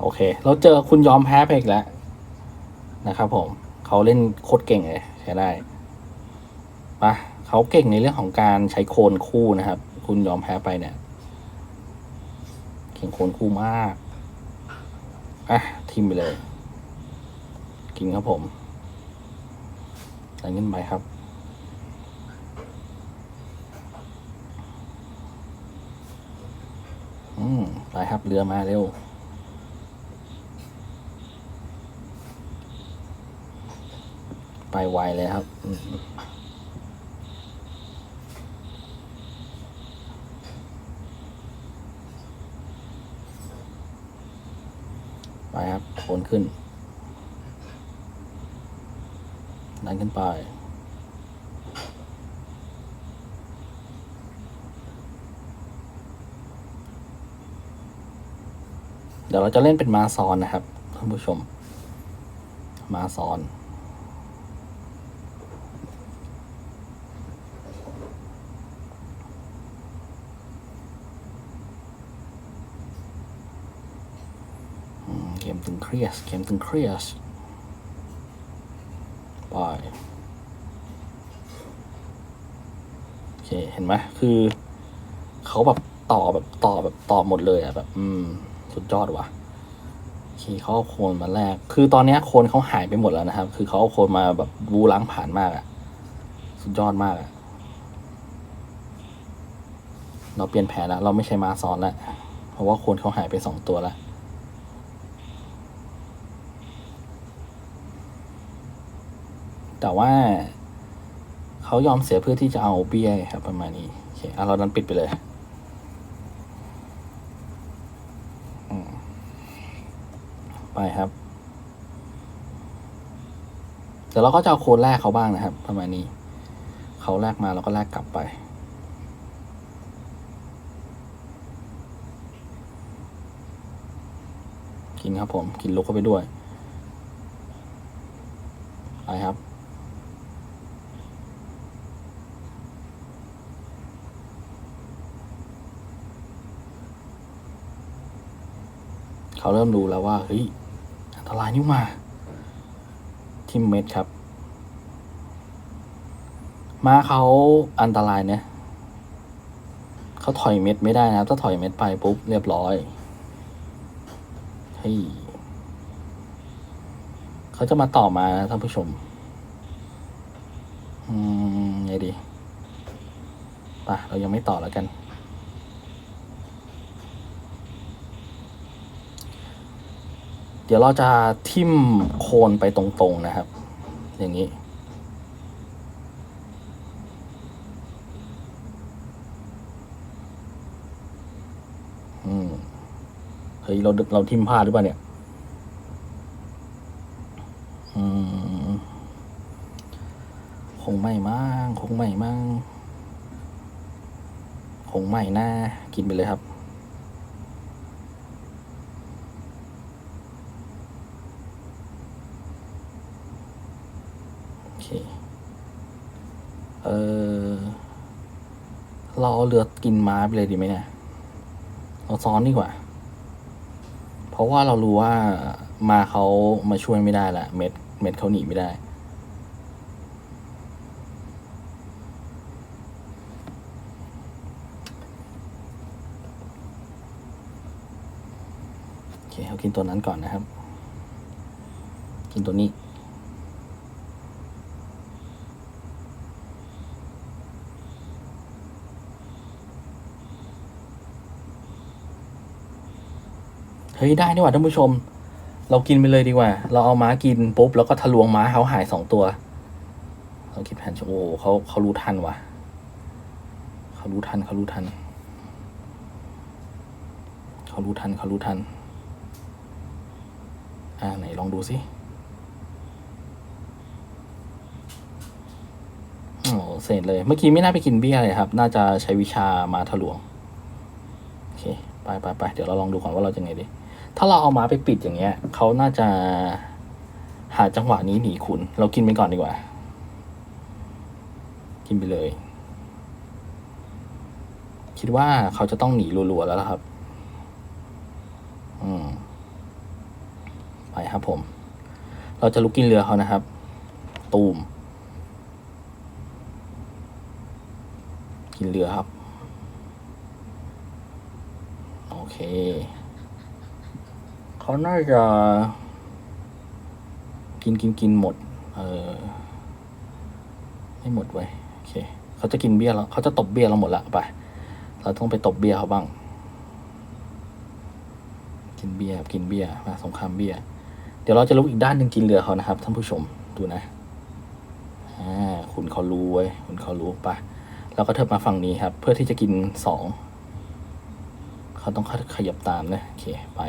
โอเค เราเจอคุณยอมแพ้ไปอีกแล้วนะครับผมเขาเล่นโคตรเก่งเลยใช้ได้ปะเขาเก่งในเรื่องของการใช้โคนคู่นะครับ คุณยอมแพ้ไปเนี่ย เก่งโคนคู่มากอะทิมไปเลย กินครับผมใส่เงินไปครับ อืมไปครับเรือมาเร็ว ไปไวเลยครับ ไปครับโอนขึ้น ดันขึ้นไปเดี๋ยวเราจะเล่นเป็นมาซอนนะครับท่านผู้ชม มาซอน อืมเกมตึงเครียสเกมตึงเครียสไปโอเค เห็นไหม คือ เขาแบบต่อแบบต่อแบบต่อหมดเลยอะแบบ อืม สุดยอดว่ะโอเคเขาเอาโคนมาแรก คือตอนนี้โคนเขาหายไปหมดแล้วนะครับ คือเขาเอาโคนมาแบบบูล้างผ่านมากอะสุดยอดมากอะเราเปลี่ยนแผนแล้ว เราไม่ใช้มาซ้อนแล้ว เพราะว่าโคนเขาหายไปสองตัวแล้ว แต่ว่าเขายอมเสียเพื่อที่จะเอาเบี้ยครับ ประมาณนี้โอเคเอาเราดันปิดไปเลยไปครับเดี๋ยวเราก็จะเอาโค้ดแรกเขาบ้างนะครับ ประมาณนี้ เขาแรกมาเราก็แลกกลับไปกินครับผม กินลุกเข้าไปด้วยไปครับ เขาเริ่มรู้แล้วว่าเฮ้ยอันตรายนี่หว่าทิมเม็ดครับมาเขาอันตรายเนี่ยเขาถอยเม็ดไม่ได้นะถ้าถอยเม็ดไปปุ๊บเรียบร้อยเฮ้ยเขาจะมาต่อมานะท่านผู้ชม อืมไงดีป่ะเรายังไม่ต่อแล้วกัน เดี๋ยวเราจะทิ่มโคนไปตรงๆนะครับ อย่างนี้ อืม เฮ้ย เราเราทิ่มพลาดหรือเปล่าเนี่ย อืม คงไม่มั้งคงไม่มั้งคงไม่น่ากินไปเลยครับ เคเออ เราเอาเรือกินม้าไปเลยดีไหมเนี่ย เราซ้อนดีกว่า เพราะว่าเรารู้ว่ามาเขามาช่วยไม่ได้ละเม็ดเม็ดเขาหนีไม่ได้โอเคเขากินตัวนั้นก่อนนะครับ กินตัวนี้ เฮ้ยได้นี่หว่าท่านผู้ชม เรากินไปเลยดีกว่า เราเอาม้ากินปุ๊บแล้วก็ทะลวงม้าเขาหายสองตัว เราคิดแผนโอ้โหเขาเขารู้ทันว่ะเขารู้ทันเขารู้ทันเขารู้ทันเขารู้ทัน อ่าไหนลองดูสิโอ้เสร็จเลย เมื่อกี้ไม่น่าไปกินเบี้ยเลยครับ น่าจะใช้วิชามาทะลวง โอเค ไปไปไปเดี๋ยวเราลองดูก่อนว่าเราจะไงดี ถ้าเราเอาม้าไปปิดอย่างเงี้ยเขาน่าจะหาจังหวะนี้หนีคุณ เรากินไปก่อนดีกว่า กินไปเลย คิดว่าเขาจะต้องหนีรัวๆแล้วละครับ อืม ไปครับผม เราจะลุกกินเรือเขานะครับ ตูม กินเรือครับ โอเค เขาน่าจะกินกินกินหมด เออไม่หมดเว้ยโอเคเขาจะกินเบี้ยแล้วเขาจะตบเบี้ยเราหมดละไป เราต้องไปตบเบี้ยเขาบ้าง กินเบียกินเบียมาสงครามเบียเดี๋ยวเราจะลุกอีกด้านหนึ่งกินเรือเขานะครับท่านผู้ชมดูนะอ่าคุณเขารู้ไว้ยคุณเขารู้ไปะเราก็เทิบมาฝั่งนี้ครับ เพื่อที่จะกินสองเขาต้องขยับตามนะโอเคไป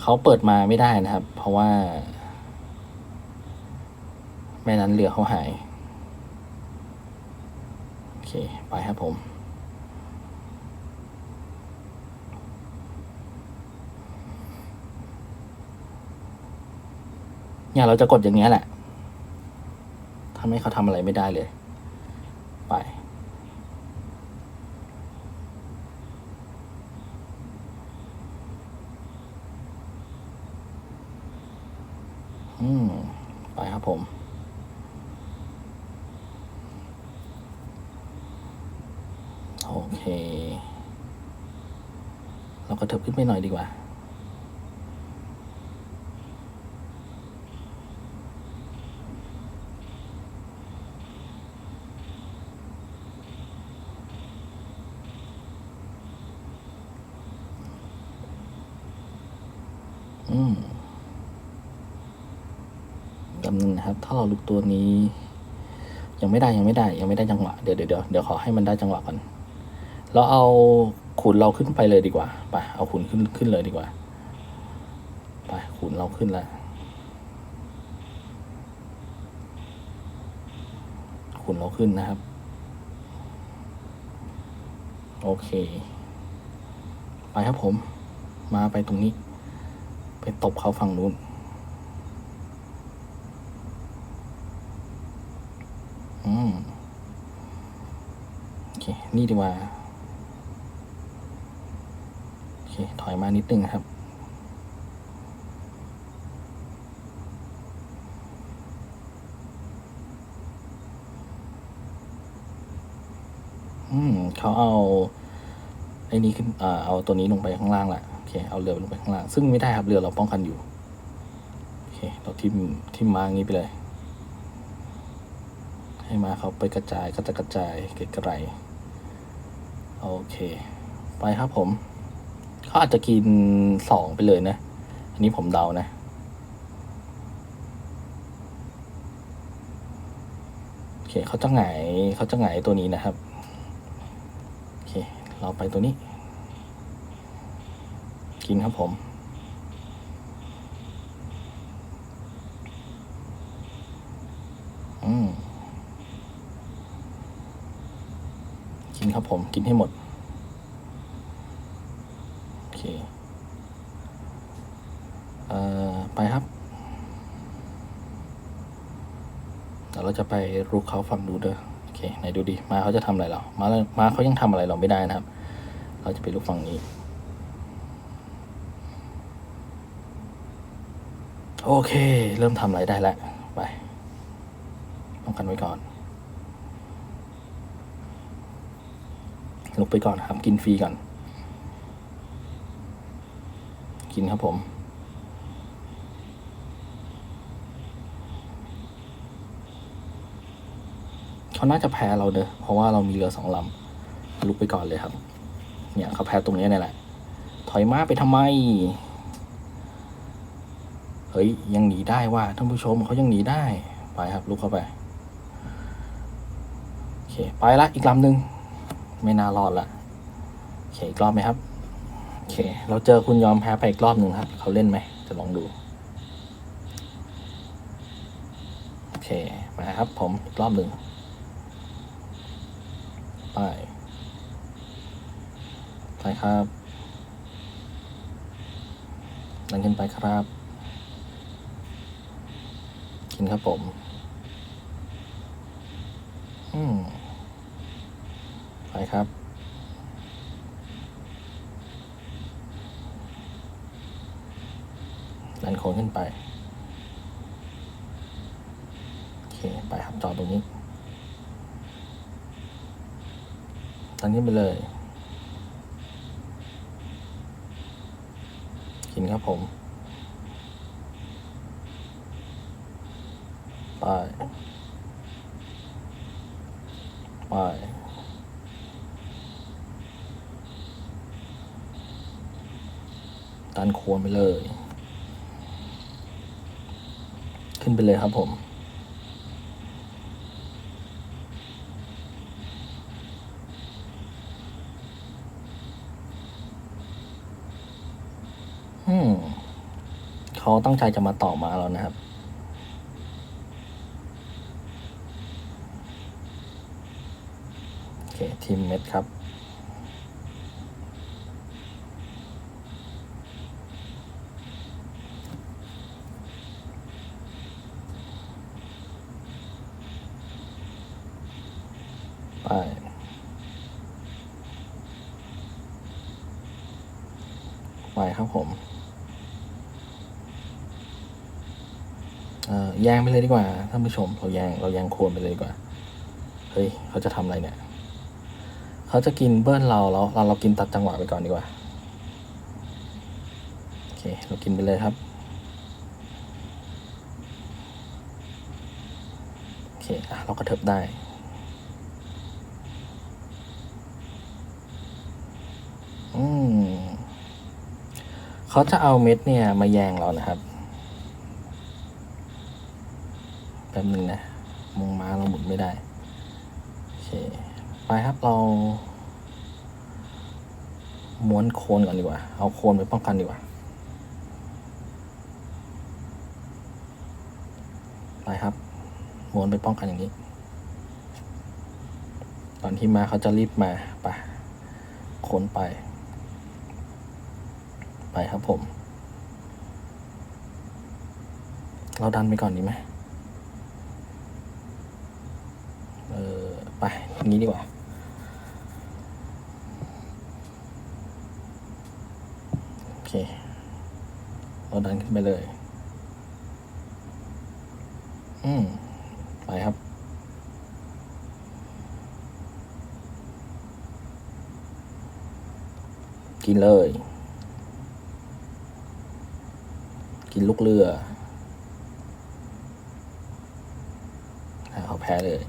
เขาเปิดมาไม่ได้นะครับ เพราะว่าแม่นั้นเรือเขาหาย โอเค ไปครับผม เนี่ยเราจะกดอย่างเงี้ยแหละทำให้เขาทำอะไรไม่ได้เลย ไป อืม ไปครับ ผม โอเค เราก็เถิบขึ้นไปหน่อยดีกว่า นะครับ ถ้าเราลุกตัวนี้ ยังไม่ได้ยังไม่ได้ ยังไม่ได้จังหวะ เดี๋ยวเดี๋ยวเดี๋ยวเดี๋ยวขอให้มันได้จังหวะก่อน เราเอาขุนเราขึ้นไปเลยดีกว่า ไป เอาขุนขึ้นขึ้นเลยดีกว่า ไป ขุนเราขึ้นแล้ว ขุนเราขึ้นนะครับ โอเค ไปครับผม มาไปตรงนี้ ไปตบเขาฝั่งนู้น อืมโอเค นี่ดีกว่า โอเค ถอยมานิดนึงนะครับ อืมเขาเอาไอ้นี้ขึ้นอ่าเอาตัวนี้ลงไปข้างล่างแหละโอเค เอาเรือลงไปข้างล่าง ซึ่งไม่ได้ครับ เรือเราป้องกันอยู่ โอเค เราทิมทิมมาอย่างนี้ไปเลย ให้มาเขาไปกระจายก็จะกระจายเกิดกระไรโอเค ไปครับผมเขาอาจจะกินสองไปเลยนะ อันนี้ผมเดานะโอเคเขาจะหงายเขาจะหงายตัวนี้นะครับโอเคเราไปตัวนี้ กินครับผม อืม กิน ครับผมกินให้หมด โอเคเอ่อไปครับเดี๋ยวเราจะไปรุกเขาฝั่งดูเด้อโอเคไหนดูดิมาเขาจะทำอะไรเรามามาเขายังทำอะไรเราไม่ได้นะครับ เราจะไปรุกฝั่งนี้ โอเค เริ่มทำอะไรได้แล้วไปป้องกันไว้ก่อน ลุกไปก่อนครับ กินฟรีก่อน กินครับผม เขาน่าจะแพ้เราเนอเพราะว่าเรามีเรือสองลำลุกไปก่อนเลยครับ เนี่ยเขาแพ้ตรงนี้นี่แหละ ถอยมาไปทำไม เฮ้ย ยังหนีได้ว่าท่านผู้ชมเขายังหนีได้ ไปครับลุกเข้าไป โอเค ไปละอีกลำหนึ่ง ไม่น่ารอดละโอเคอีกรอบไหมครับโอเค เราเจอคุณยอมแพ้ไปอีกรอบหนึ่งครับ เขาเล่นไหม จะลองดู โอเค มาครับผมอีกรอบหนึ่งไปไปครับดันขึ้นไปครับ กินครับผม อืม ไปครับ ดันโคนขึ้นไป โอเค ไปครับจอตรงนี้ดันขึ้ไปเลย กินครับผม ไป ไป ดันโคนไปเลย ขึ้นไปเลยครับผม อืมเขาตั้งใจจะมาต่อมาแล้วนะครับโอเคทีมเม็ดครับ ไป ไปครับผม เอ่อ แยงไปเลยดีกว่าท่านผู้ชม เราแยงเราแยงโคนไปเลยดีกว่า เฮ้ยเขาจะทำอะไรเนี่ย เขาจะกินเบิ้ลเราแล้วเราเรากินตัดจังหวะไปก่อนดีกว่า โอเค เรากินไปเลยครับ โอเคอะเราก็เถิบได้อืมเขาจะเอาเม็ดเนี่ยมาแยงเรานะครับ แป๊บหนึ่งนะมงม้าเราหมุนไม่ได้ โอเค ไปครับเราม้วนโคนก่อนดีกว่า เอาโคนไปป้องกันดีกว่า ไปครับม้วนไปป้องกันอย่างนี้ ตอนที่มาเขาจะรีบมาไปโคนไป ไปครับผม เราดันไปก่อนดีไหม เออ ไปงนี้ดีกว่า โอเค เราดันขึ้นไปเลย อืม ไปครับกินเลย กินลูกเรือเขาแพ้เลย